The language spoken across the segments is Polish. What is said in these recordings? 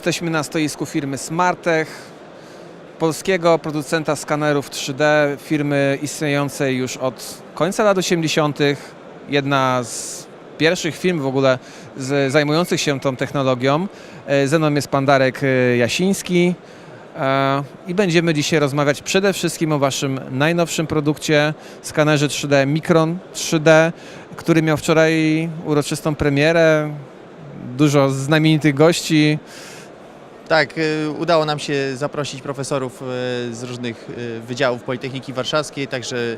Jesteśmy na stoisku firmy Smartech, polskiego producenta skanerów 3D, firmy istniejącej już od końca lat 80. Jedna z pierwszych firm w ogóle z, zajmujących się tą technologią. E, Ze mną jest pan Darek e, Jasiński e, i będziemy dzisiaj rozmawiać przede wszystkim o waszym najnowszym produkcie, skanerze 3D Micron 3D, który miał wczoraj uroczystą premierę, dużo znamienitych gości. Tak, y, udało nam się zaprosić profesorów y, z różnych y, wydziałów Politechniki Warszawskiej, także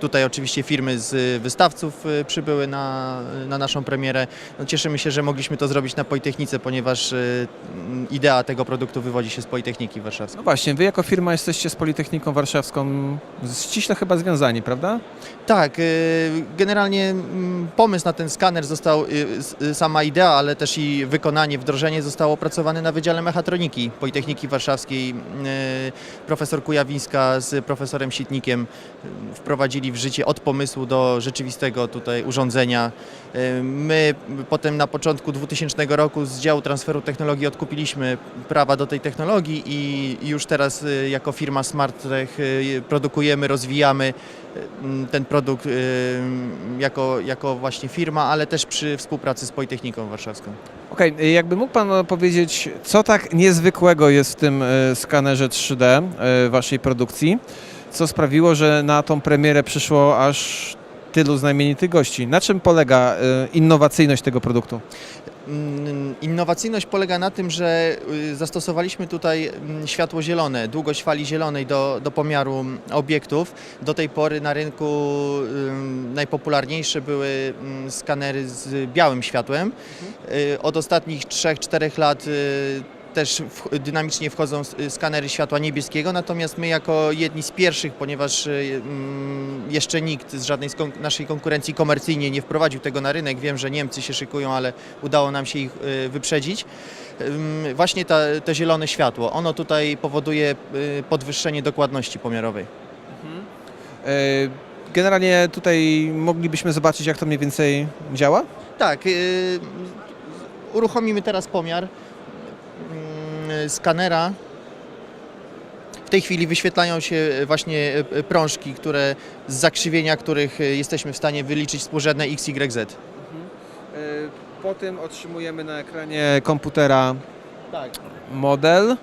tutaj oczywiście firmy z wystawców przybyły na, na naszą premierę. No, cieszymy się, że mogliśmy to zrobić na Politechnice, ponieważ idea tego produktu wywodzi się z Politechniki Warszawskiej. No właśnie, wy jako firma jesteście z Politechniką Warszawską ściśle chyba związani, prawda? Tak, generalnie pomysł na ten skaner został, y, y, sama idea, ale też i wykonanie, wdrożenie zostało opracowane na Wydziale Mechatroniki Politechniki Warszawskiej. Y, Profesor Kujawińska z profesorem Sitnikiem wprowadzili w życie od pomysłu do rzeczywistego tutaj urządzenia. My potem na początku 2000 roku z działu transferu technologii odkupiliśmy prawa do tej technologii i już teraz jako firma SmartTech produkujemy, rozwijamy ten produkt jako, jako właśnie firma, ale też przy współpracy z Politechniką Warszawską. Okej, jakby mógł Pan powiedzieć, co tak niezwykłego jest w tym e, skanerze 3D e, waszej produkcji, co sprawiło, że na tą premierę przyszło aż tylu znamienitych gości? Na czym polega e, innowacyjność tego produktu? Mm, Innowacyjność polega na tym, że y, zastosowaliśmy tutaj mm, światło zielone, długość fali zielonej do, do pomiaru mm, obiektów. Do tej pory na rynku ym, najpopularniejsze były skanery z białym światłem. Y, Od ostatnich 3-4 lat y, też w, dynamicznie wchodzą skanery światła niebieskiego, natomiast my jako jedni z pierwszych, ponieważ y, mm, jeszcze nikt z żadnej z kon- naszej konkurencji komercyjnie nie wprowadził tego na rynek, wiem, że Niemcy się szykują, ale udało nam się ich y, wyprzedzić. Właśnie ta, to zielone światło, ono tutaj powoduje y, podwyższenie dokładności pomiarowej. E, Generalnie tutaj moglibyśmy zobaczyć, jak to mniej więcej działa? Tak, uruchomimy teraz pomiar skanera. W tej chwili wyświetlają się właśnie y, prążki, które z zakrzywienia których y, jesteśmy w stanie wyliczyć współrzędne x, y, z. E, Po tym otrzymujemy na ekranie komputera Tak. model,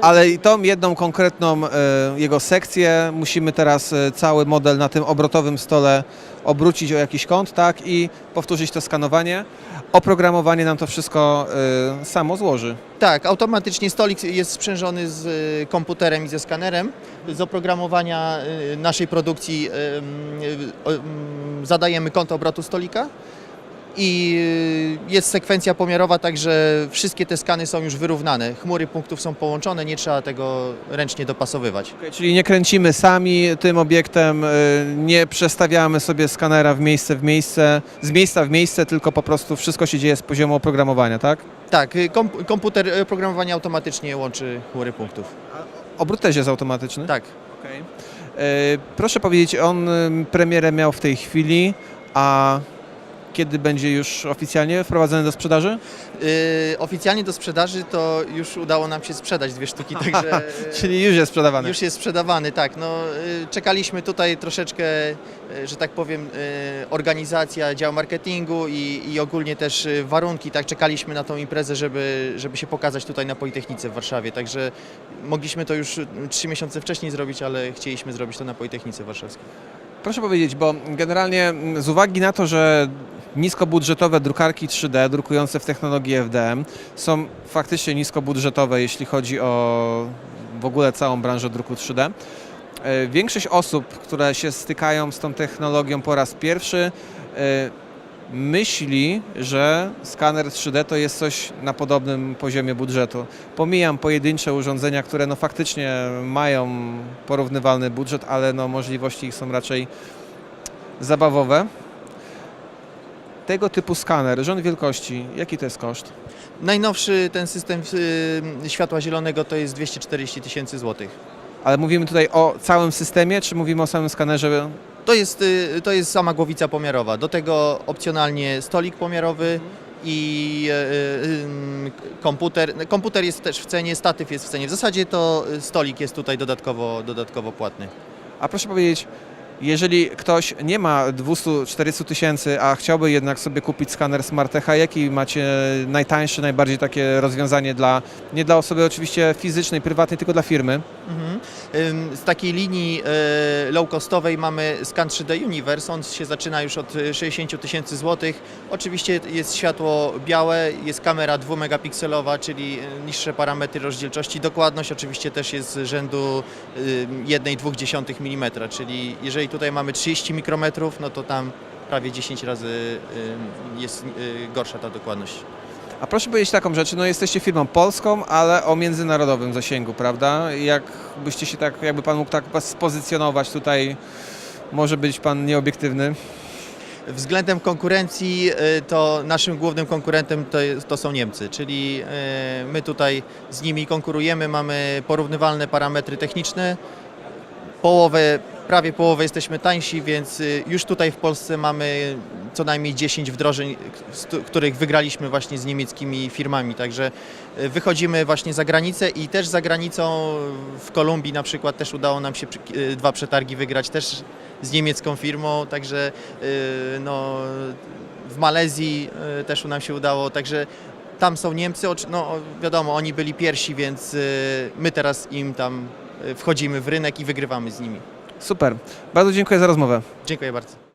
ale i tą jedną konkretną e, jego sekcję musimy teraz e, cały model na tym obrotowym stole obrócić o jakiś kąt, tak, i powtórzyć to skanowanie. Oprogramowanie nam to wszystko e, samo złoży. Tak, automatycznie stolik jest sprzężony z komputerem i ze skanerem. Z oprogramowania naszej produkcji zadajemy kąt obrotu stolika i y, jest sekwencja pomiarowa, także wszystkie te skany są już wyrównane. Chmury punktów są połączone, nie trzeba tego ręcznie dopasowywać. Czyli nie kręcimy sami tym obiektem, e, nie przestawiamy sobie skanera w miejsce w miejsce, z miejsca w miejsce, tylko po prostu wszystko się dzieje z poziomu oprogramowania, tak? Tak, y, kom komputer y, programowanie automatycznie łączy chmury punktów. Obrót też jest automatyczny? Tak. Okej. Proszę powiedzieć, on ym, premierę miał w tej chwili, a kiedy będzie już oficjalnie wprowadzony do sprzedaży? Y, oficjalnie do sprzedaży to już udało nam się sprzedać dwie sztuki, także... Czyli już jest sprzedawany. Już jest sprzedawany, tak. No, y, czekaliśmy tutaj troszeczkę, y, że tak powiem, y, organizacja, dział marketingu i, i ogólnie też y, warunki, tak. Czekaliśmy na tą imprezę, żeby, żeby się pokazać tutaj na Politechnice w Warszawie, także mogliśmy to już y, trzy miesiące wcześniej zrobić, ale chcieliśmy zrobić to na Politechnice Warszawskiej. Proszę powiedzieć, bo generalnie mm, z uwagi na to, że niskobudżetowe drukarki 3D drukujące w technologii FDM są faktycznie niskobudżetowe, jeśli chodzi o w ogóle całą branżę druku 3D. e, Większość osób, które się stykają z tą technologią po raz pierwszy, e, myśli, że skaner 3D to jest coś na podobnym poziomie budżetu. Pomijam pojedyncze urządzenia, które no faktycznie mają porównywalny budżet, ale no możliwości ich są raczej zabawowe. Tego typu skaner, rząd wielkości, jaki to jest koszt? Najnowszy ten system y, światła zielonego to jest 240 tysięcy złotych. Ale mówimy tutaj o całym systemie, czy mówimy o samym skanerze? To jest, y, to jest sama głowica pomiarowa. Do tego opcjonalnie stolik pomiarowy, i ym, komputer. Komputer jest też w cenie, statyw jest w cenie. W zasadzie to stolik jest tutaj dodatkowo, dodatkowo płatny. A proszę powiedzieć, jeżeli ktoś nie ma 200-400 tysięcy, a chciałby jednak sobie kupić skaner SmartEcha, jaki macie najtańsze, najbardziej takie rozwiązanie dla, nie dla osoby oczywiście fizycznej, prywatnej, tylko dla firmy? Mhm. Z takiej linii e, low-costowej mamy Scan 3D Universe. On się zaczyna już od e, 60 tysięcy złotych. Oczywiście jest światło białe, jest kamera 2-megapikselowa, czyli e, niższe parametry rozdzielczości. Dokładność oczywiście też jest z rzędu 1,2 mm, czyli jeżeli tutaj mamy 30 mikrometrów, no to tam prawie 10 razy y, jest y, gorsza ta dokładność. A proszę powiedzieć taką rzecz, no jesteście firmą polską, ale o międzynarodowym zasięgu, prawda? Jak byście się tak, jakby Pan mógł tak spozycjonować tutaj, może być Pan nieobiektywny. Względem konkurencji y, to naszym głównym konkurentem to, to są Niemcy, czyli y, my tutaj z nimi konkurujemy, mamy porównywalne parametry techniczne, połowę, prawie połowę jesteśmy tańsi, więc y, już tutaj w Polsce mamy co najmniej 10 wdrożeń, których wygraliśmy właśnie z niemieckimi firmami, także y, wychodzimy właśnie za granicę i też za granicą w Kolumbii na przykład też udało nam się y, dwa przetargi wygrać też z niemiecką firmą, także no, w Malezji też nam się udało, także tam są Niemcy, no wiadomo, oni byli pierwsi, więc my teraz im tam wchodzimy w rynek i wygrywamy z nimi. Super. Bardzo dziękuję za rozmowę. Dziękuję bardzo.